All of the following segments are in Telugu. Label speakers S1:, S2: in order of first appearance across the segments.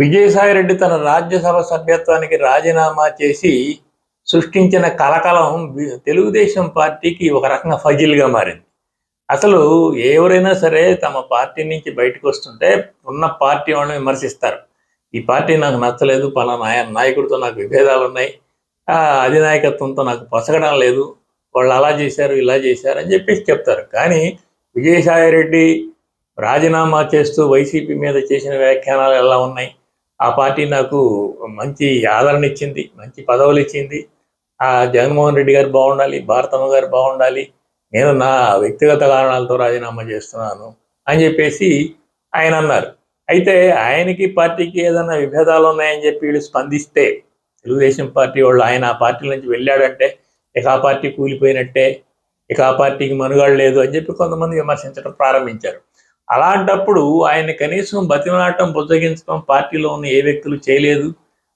S1: విజయసాయిరెడ్డి తన రాజ్యసభ సభ్యత్వానికి రాజీనామా చేసి సృష్టించిన కలకలం తెలుగుదేశం పార్టీకి ఒక రకంగా ఫజిల్గా మారింది. అసలు ఎవరైనా సరే తమ పార్టీ నుంచి బయటకు వస్తుంటే ఉన్న పార్టీ వాళ్ళని విమర్శిస్తారు. ఈ పార్టీ నాకు నచ్చలేదు పలానా నాయకుడితో నాకు విభేదాలు ఉన్నాయి అధినాయకత్వంతో నాకు పొసగడం లేదు వాళ్ళు అలా చేశారు ఇలా చేశారు అని చెప్పేసి చెప్తారు. కానీ విజయసాయిరెడ్డి రాజీనామా చేస్తూ వైసీపీ మీద చేసిన వ్యాఖ్యానాలు ఎలా ఉన్నాయి? ఆ పార్టీ నాకు మంచి ఆదరణ ఇచ్చింది మంచి పదవులు ఇచ్చింది. ఆ జగన్మోహన్ రెడ్డి గారు బాగుండాలి భారతమ్మ గారు బాగుండాలి నేను నా వ్యక్తిగత కారణాలతో రాజీనామా చేస్తున్నాను అని చెప్పేసి ఆయన అన్నారు. అయితే ఆయనకి పార్టీకి ఏదైనా విభేదాలు ఉన్నాయని చెప్పి వీళ్ళు స్పందిస్తే తెలుగుదేశం పార్టీ వాళ్ళు ఆయన ఆ పార్టీ నుంచి వెళ్ళాడంటే ఇక ఆ పార్టీ కూలిపోయినట్టే ఇక ఆ పార్టీకి మనుగడ లేదు అని చెప్పి కొంతమంది విమర్శించడం ప్రారంభించారు. అలాంటప్పుడు ఆయన కనీసం బతిమలాటం బుజ్జగించడం పార్టీలో ఉన్న ఏ వ్యక్తులు చేయలేదు.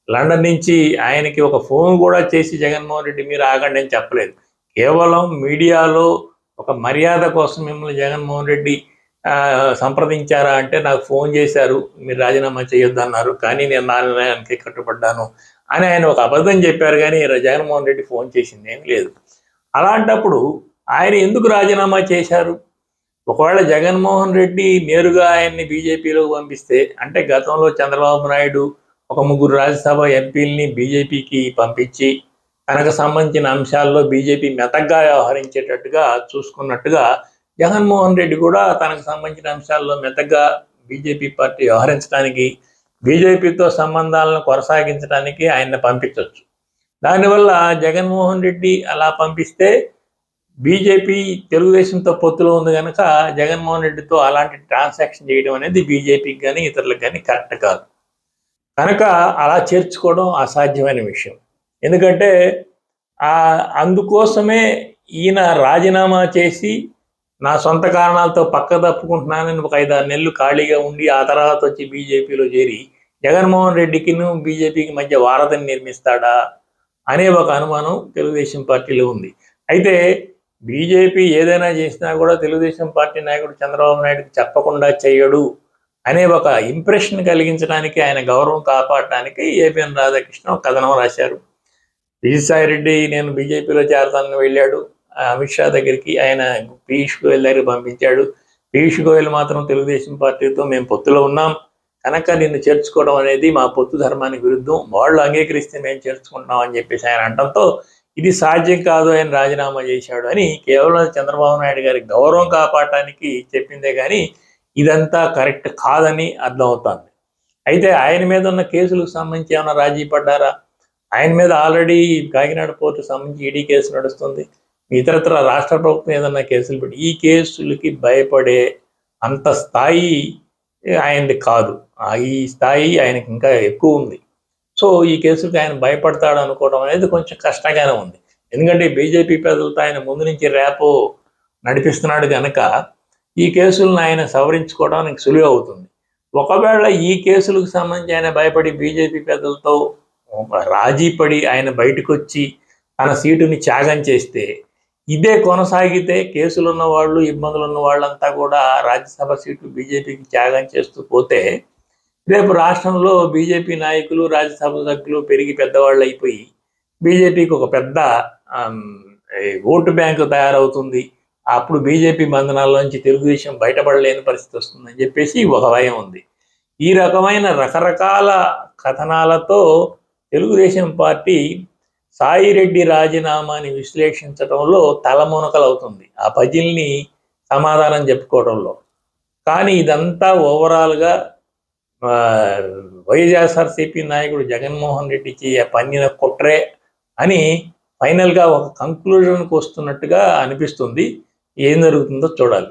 S1: లండన్ నుంచి ఆయనకి ఒక ఫోన్ కూడా చేసి జగన్మోహన్ రెడ్డి మీరు ఆగండి అని చెప్పలేదు. కేవలం మీడియాలో ఒక మర్యాద కోసం మిమ్మల్ని జగన్మోహన్ రెడ్డి సంప్రదించారా అంటే నాకు ఫోన్ చేశారు మీరు రాజీనామా చేయొద్దన్నారు కానీ నేను నా నిర్ణయానికి కట్టుబడ్డాను అని ఆయన ఒక అబద్ధం చెప్పారు కానీ జగన్మోహన్ రెడ్డి ఫోన్ చేసింది ఏం లేదు. అలాంటప్పుడు ఆయన ఎందుకు రాజీనామా చేశారు? ఒకవేళ జగన్మోహన్ రెడ్డి నేరుగా ఆయన్ని బీజేపీలోకి పంపిస్తే అంటే గతంలో చంద్రబాబు నాయుడు ఒక ముగ్గురు రాజ్యసభ ఎంపీల్ని బీజేపీకి పంపించి తనకు సంబంధించిన అంశాల్లో బీజేపీ మెతగ్గా వ్యవహరించేటట్టుగా చూసుకున్నట్టుగా జగన్మోహన్ రెడ్డి కూడా తనకు సంబంధించిన అంశాల్లో మెతగ్గా బీజేపీ పార్టీ వ్యవహరించడానికి బీజేపీతో సంబంధాలను కొనసాగించడానికి ఆయన్ని పంపించవచ్చు దానివల్ల జగన్మోహన్ రెడ్డి అలా పంపిస్తే బీజేపీ తెలుగుదేశంతో పొత్తులో ఉంది కనుక జగన్మోహన్ రెడ్డితో అలాంటి ట్రాన్సాక్షన్ చేయడం అనేది బీజేపీకి కానీ ఇతరులకు కానీ కరెక్ట్ కాదు. కనుక అలా చేర్చుకోవడం అసాధ్యమైన విషయం. ఎందుకంటే అందుకోసమే ఈయన రాజీనామా చేసి నా సొంత కారణాలతో పక్క తప్పుకుంటున్నానని ఒక ఐదారు నెలలు ఖాళీగా ఉండి ఆ తర్వాత వచ్చి బీజేపీలో చేరి జగన్మోహన్ రెడ్డికిను బీజేపీకి మధ్య వారధిని నిర్మిస్తాడా అనే ఒక అనుమానం తెలుగుదేశం పార్టీలో ఉంది. అయితే బీజేపీ ఏదైనా చేసినా కూడా తెలుగుదేశం పార్టీ నాయకుడు చంద్రబాబు నాయుడుకి చెప్పకుండా చేయడు అనే ఒక ఇంప్రెషన్ కలిగించడానికి ఆయన గౌరవం కాపాడటానికి ఏపీఎన్ రాధాకృష్ణ కథనం రాశారు. విజయసాయి రెడ్డి నేను బీజేపీలో చేరతానని వెళ్ళాడు. ఆ అమిత్ షా దగ్గరికి ఆయన పీయూష్ గోయల్ దగ్గరికి పంపించాడు. పీయూష్ గోయల్ మాత్రం తెలుగుదేశం పార్టీతో మేము పొత్తులో ఉన్నాం. కనుక నిన్ను చేర్చుకోవడం అనేది మా పొత్తు ధర్మానికి విరుద్ధం. వాళ్ళు అంగీకరిస్తే మేము చేర్చుకుంటున్నాం అని చెప్పేసి ఆయన అనడంతో ఇది సాధ్యం కాదు ఆయన రాజీనామా చేశాడు అని కేవలం చంద్రబాబు నాయుడు గారి గౌరవం కాపాడటానికి చెప్పిందే కానీ ఇదంతా కరెక్ట్ కాదని అర్థమవుతుంది. అయితే ఆయన మీద ఉన్న కేసులకు సంబంధించి ఏమైనా రాజీ పడ్డారా? ఆయన మీద ఆల్రెడీ కాకినాడ పోర్టు సంబంధించి ఈడీ కేసు నడుస్తుంది. ఇతరత్ర రాష్ట్ర ప్రభుత్వం ఏదన్నా కేసులు పెట్టి ఈ కేసులకి భయపడే అంత స్థాయి ఆయనది కాదు. ఈ స్థాయి ఆయనకి ఇంకా ఎక్కువ ఉంది. సో ఈ కేసుకి ఆయన భయపడతాడు అనుకోవడం అనేది కొంచెం కష్టంగానే ఉంది. ఎందుకంటే బీజేపీ పెద్దలతో ఆయన ముందు నుంచి ర్యాపో నడిపిస్తున్నాడు కనుక ఈ కేసులను ఆయన సవరించుకోవడానికి సులువు అవుతుంది. ఒకవేళ ఈ కేసులకు సంబంధించి ఆయన భయపడి బీజేపీ పెద్దలతో రాజీ పడి ఆయన బయటకు వచ్చి తన సీటుని త్యాగం చేస్తే ఇదే కొనసాగితే కేసులు ఉన్న వాళ్ళు ఇబ్బందులు ఉన్న వాళ్ళంతా కూడా రాజ్యసభ సీటు బీజేపీకి త్యాగం చేస్తూ పోతే రేపు రాష్ట్రంలో బీజేపీ నాయకులు రాజ్యసభ సభ్యులు పెరిగి పెద్దవాళ్ళు అయిపోయి బీజేపీకి ఒక పెద్ద ఓటు బ్యాంకు తయారవుతుంది. అప్పుడు బీజేపీ బంధనాల్లోంచి తెలుగుదేశం బయటపడలేని పరిస్థితి వస్తుందని చెప్పేసి ఒక భయం ఉంది. ఈ రకమైన రకరకాల కథనాలతో తెలుగుదేశం పార్టీ సాయిరెడ్డి రాజీనామాని విశ్లేషించడంలో తలమునకలవుతుంది. ఆ పజిల్ని సమాధానం చెప్పుకోవడంలో కానీ ఇదంతా ఓవరాల్గా వైఎస్ఆర్సీపీ నాయకుడు జగన్మోహన్ రెడ్డికి పన్నిన కుట్రే అని ఫైనల్గా ఒక కంక్లూజన్కి వస్తున్నట్టుగా అనిపిస్తుంది. ఏం జరుగుతుందో చూడాలి.